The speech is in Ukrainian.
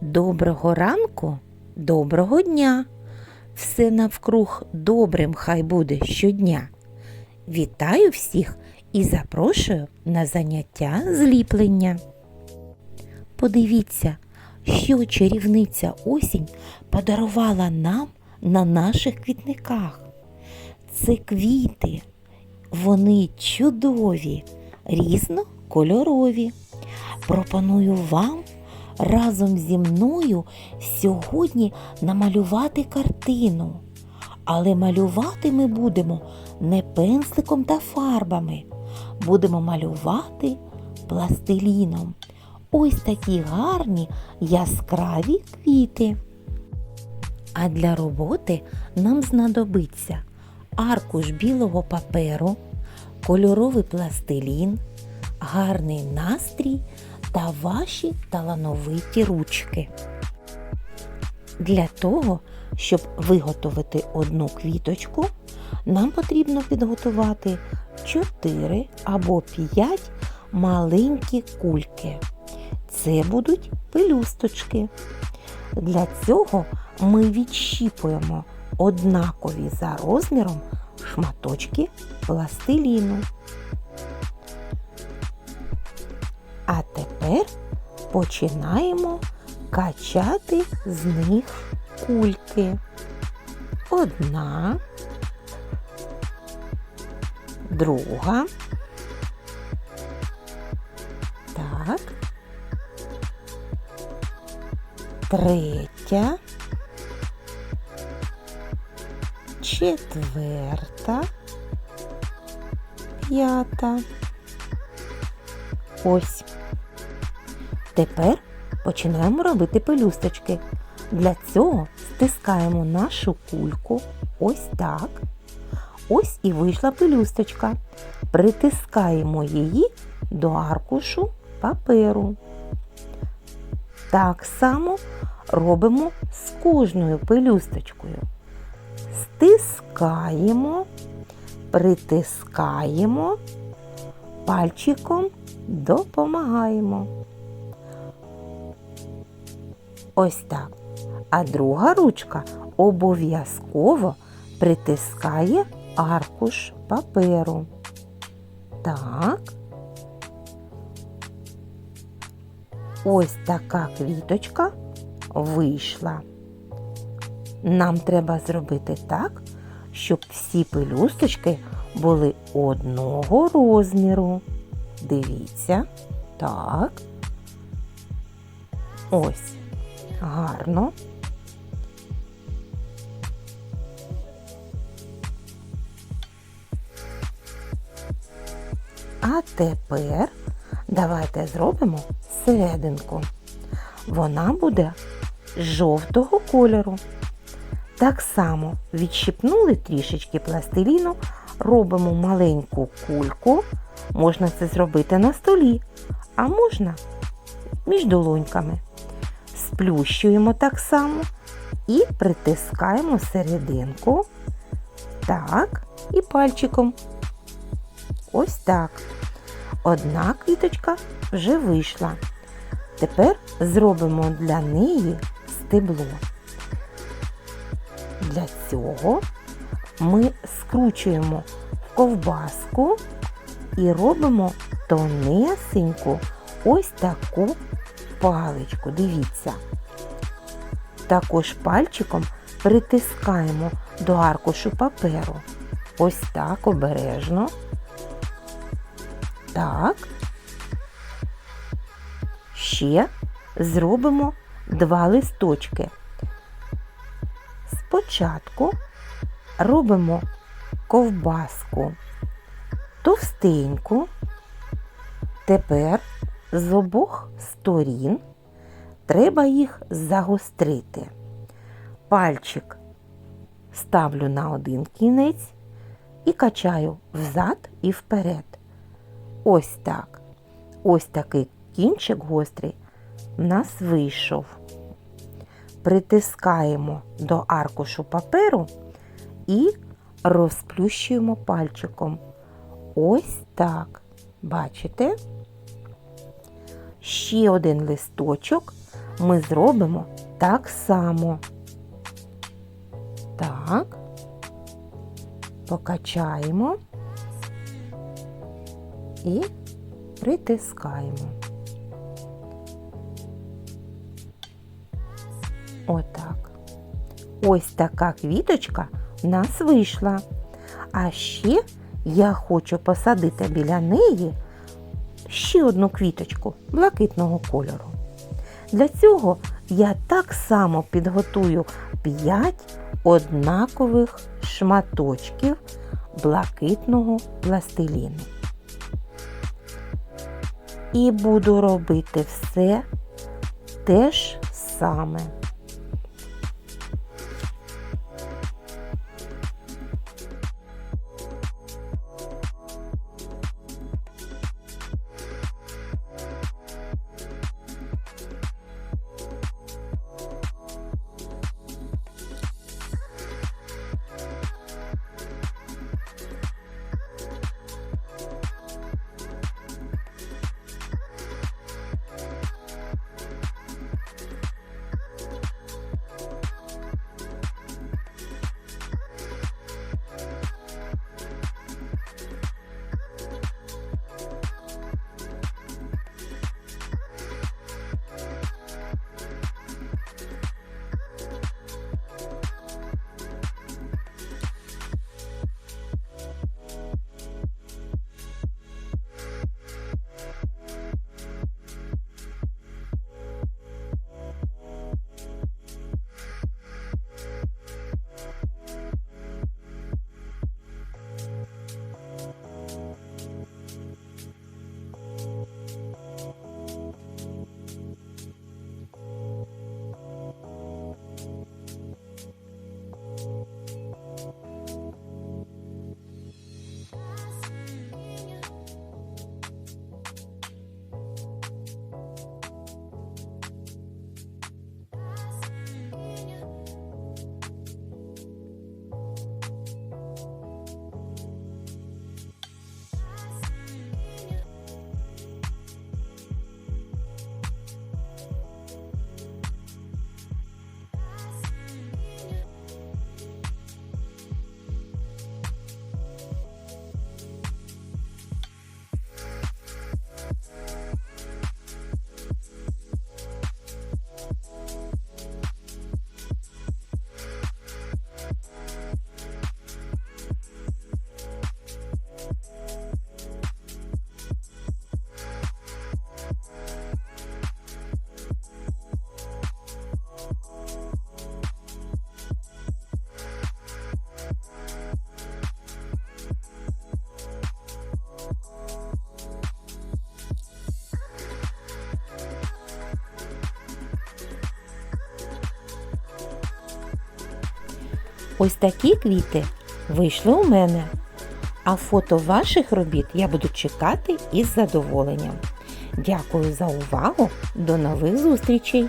Доброго ранку, доброго дня. Все навкруг добрим хай буде щодня. Вітаю всіх і запрошую на заняття зліплення. Подивіться, що чарівниця осінь подарувала нам на наших квітниках. Це квіти. Вони чудові, різнокольорові. Пропоную вам разом зі мною сьогодні намалювати картину. Але малювати ми будемо не пензликом та фарбами. Будемо малювати пластиліном. Ось такі гарні яскраві квіти. А для роботи нам знадобиться аркуш білого паперу, кольоровий пластилін, гарний настрій та ваші талановиті ручки. Для того, щоб виготовити одну квіточку, нам потрібно підготувати 4 або 5 маленькі кульки. Це будуть пелюсточки. Для цього ми відщіпуємо однакові за розміром шматочки пластиліну. Тепер починаємо качати з них кульки. Одна, друга. Так. Третя. Четверта. П'ята. Ось. Тепер починаємо робити пелюсточки. Для цього стискаємо нашу кульку ось так. Ось і вийшла пелюсточка. Притискаємо її до аркушу паперу. Так само робимо з кожною пелюсточкою. Стискаємо, притискаємо, пальчиком допомагаємо. Ось так. А друга ручка обов'язково притискає аркуш паперу. Так. Ось така квіточка вийшла. Нам треба зробити так, щоб всі пелюсточки були одного розміру. Дивіться. Так. Ось. Гарно. А тепер давайте зробимо серединку. Вона буде жовтого кольору. Так само відщипнули трішечки пластиліну, робимо маленьку кульку. Можна це зробити на столі, а можна між долоньками. Сплющуємо так само і притискаємо серединку. Так, і пальчиком. Ось так. Одна квіточка вже вийшла. Тепер зробимо для неї стебло. Для цього ми скручуємо ковбаску і робимо тонесеньку ось таку паличку. Дивіться. Також пальчиком притискаємо до аркушу паперу. Ось так обережно. Так. Ще зробимо два листочки. Спочатку робимо ковбаску товстеньку. Тепер з обох сторін треба їх загострити. Пальчик ставлю на один кінець і качаю взад і вперед. Ось так. Ось такий кінчик гострий в нас вийшов. Притискаємо до аркушу паперу і розплющуємо пальчиком. Ось так. Бачите? Ще один листочок ми зробимо так само. Так. Покачаємо і притискаємо. Отак. Ось така квіточка в нас вийшла. А ще я хочу посадити біля неї ще одну квіточку блакитного кольору. Для цього я так само підготую 5 однакових шматочків блакитного пластиліну. І буду робити все те ж саме. Ось такі квіти вийшли у мене. А фото ваших робіт я буду чекати із задоволенням. Дякую за увагу. До нових зустрічей!